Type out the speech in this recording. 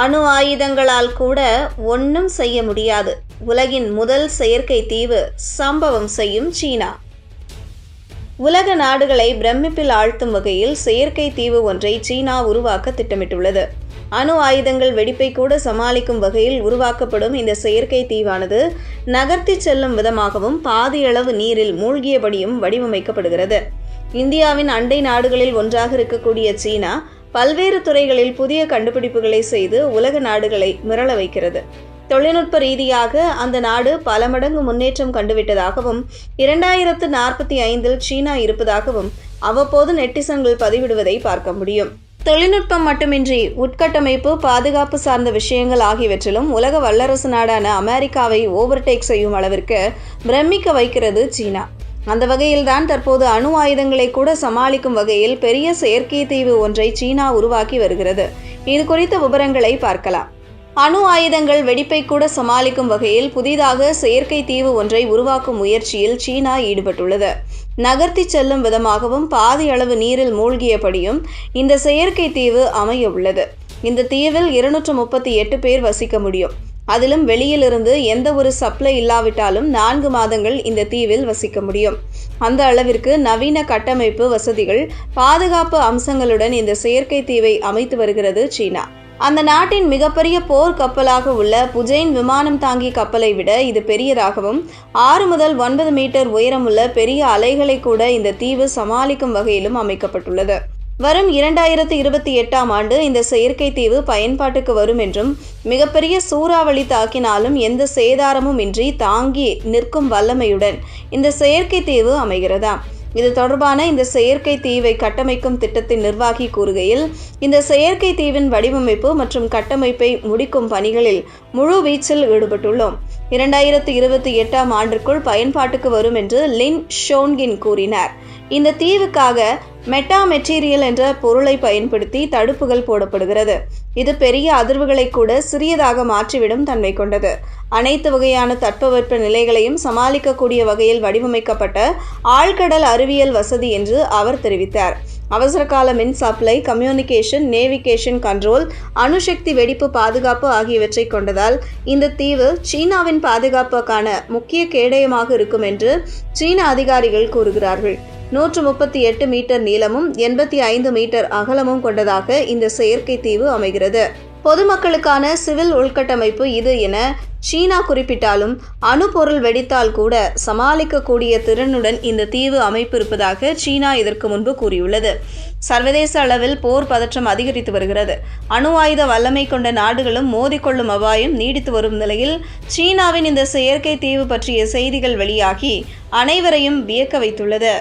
அணு ஆயுதங்களால் கூட ஒன்றும் செய்ய முடியாது. உலகின் முதல் செயற்கை தீவு சம்பவம் செய்யும் சீனா. உலக நாடுகளை பிரமிப்பில் ஆழ்த்தும் வகையில் செயற்கை தீவு ஒன்றை சீனா உருவாக்க திட்டமிட்டுள்ளது. அணு ஆயுதங்கள் வெடிப்பை கூட சமாளிக்கும் வகையில் உருவாக்கப்படும் இந்த செயற்கை தீவானது நகர்த்தி செல்லும் விதமாகவும் பாதியளவு நீரில் மூழ்கியபடியும் வடிவமைக்கப்படுகிறது. இந்தியாவின் அண்டை நாடுகளில் ஒன்றாக இருக்கக்கூடிய சீனா பல்வேறு துறைகளில் புதிய கண்டுபிடிப்புகளை செய்து உலக நாடுகளை மிரள வைக்கிறது. தொழில்நுட்ப ரீதியாக அந்த நாடு பல மடங்கு முன்னேற்றம் கண்டுவிட்டதாகவும் இரண்டாயிரத்து நாற்பத்தி ஐந்தில் சீனா இருப்பதாகவும் அவ்வப்போது நெட்டிசன்கள் பதிவிடுவதை பார்க்க முடியும். தொழில்நுட்பம் மட்டுமின்றி உட்கட்டமைப்பு பாதுகாப்பு சார்ந்த விஷயங்கள் ஆகியவற்றிலும் உலக வல்லரசு நாடான அமெரிக்காவை ஓவர்டேக் செய்யும் அளவிற்கு பிரமிக்க வைக்கிறது சீனா. அந்த வகையில்தான் தற்போது அணு ஆயுதங்களை கூட சமாளிக்கும் வகையில் பெரிய செயற்கை தீவு ஒன்றை சீனா உருவாக்கி வருகிறது. இது குறித்த விவரங்களை பார்க்கலாம். அணு ஆயுதங்கள் வெடிப்பை கூட சமாளிக்கும் வகையில் புதிதாக செயற்கை தீவு ஒன்றை உருவாக்கும் முயற்சியில் சீனா ஈடுபட்டுள்ளது. நகர்த்தி செல்லும் விதமாகவும் பாதி அளவு நீரில் மூழ்கியபடியும் இந்த செயற்கை தீவு அமைய உள்ளது இந்த தீவில் இருநூற்று முப்பத்தி எட்டு பேர் வசிக்க முடியும். அதிலும் வெளியிலிருந்து எந்த ஒரு சப்ளை இல்லாவிட்டாலும் நான்கு மாதங்கள் இந்த தீவில் வசிக்க முடியும். அந்த அளவிற்கு நவீன கட்டமைப்பு வசதிகள் பாதுகாப்பு அம்சங்களுடன் இந்த செயற்கை தீவை அமைத்து வருகிறது சீனா. அந்த நாட்டின் மிகப்பெரிய போர் கப்பலாக உள்ள புஜைன் விமானம் தாங்கி கப்பலை விட இது பெரியதாகவும் ஆறு முதல் ஒன்பது மீட்டர் உயரமுள்ள பெரிய அலைகளை கூட இந்த தீவு சமாளிக்கும் வகையிலும் அமைக்கப்பட்டுள்ளது. வரும் இரண்டாயிரத்து இருபத்தி எட்டாம் ஆண்டு இந்த செயற்கை தீவு பயன்பாட்டுக்கு வரும் என்றும் மிகப்பெரிய சூறாவளி தாக்கினாலும் எந்த சேதாரமும் இன்றி தாங்கி நிற்கும் வல்லமையுடன் இந்த செயற்கை தீவு அமைகிறதா? இது தொடர்பான இந்த செயற்கை தீவை கட்டமைக்கும் திட்டத்தின் நிர்வாகி கூறுகையில் இந்த செயற்கை தீவின் வடிவமைப்பு மற்றும் கட்டமைப்பை முடிக்கும் பணிகளில் முழு வீச்சில் ஈடுபட்டுள்ளோம். இரண்டாயிரத்து இருபத்தி எட்டாம் ஆண்டிற்குள் பயன்பாட்டுக்கு வரும் என்று லின் ஷோன்கின் கூறினார். இந்த தீவுக்காக மெட்டா மெட்டீரியல் என்ற பொருளை பயன்படுத்தி தடுப்புகள் போடப்படுகிறது. இது பெரிய அதிர்வுகளை கூட சிறியதாக மாற்றிவிடும் தன்மை கொண்டது. அனைத்து வகையான தட்பவெப்ப நிலைகளையும் சமாளிக்கக்கூடிய வகையில் வடிவமைக்கப்பட்ட ஆழ்கடல் அறிவியல் வசதி என்று அவர் தெரிவித்தார். அவசரகால மின் சப்ளை கம்யூனிகேஷன் நேவிகேஷன் கண்ட்ரோல் அணுசக்தி வெடிப்பு பாதுகாப்பு ஆகியவற்றை கொண்டதால் இந்த தீவு சீனாவின் பாதுகாப்புக்கான முக்கிய கேடயமாக இருக்கும் என்று சீன அதிகாரிகள் கூறுகிறார்கள். நூற்று முப்பத்தி எட்டு மீட்டர் நீளமும் எண்பத்தி ஐந்து மீட்டர் அகலமும் கொண்டதாக இந்த செயற்கை தீவு அமைகிறது. பொதுமக்களுக்கான சிவில் உள்கட்டமைப்பு இது என சீனா குறிப்பிட்டாலும் அணுபொருள் வெடித்தால் கூட சமாளிக்கக்கூடிய திறனுடன் இந்த தீவு அமைப்பு இருப்பதாக சீனா இதற்கு முன்பு கூறியுள்ளது. சர்வதேச அளவில் போர் பதற்றம் அதிகரித்து வருகிறது. அணு ஆயுத வல்லமை கொண்ட நாடுகளும் மோதிக்கொள்ளும் அபாயம் நீடித்து வரும் நிலையில் சீனாவின் இந்த செயற்கை தீவு பற்றிய செய்திகள் வெளியாகி அனைவரையும் வியக்க வைத்துள்ளது.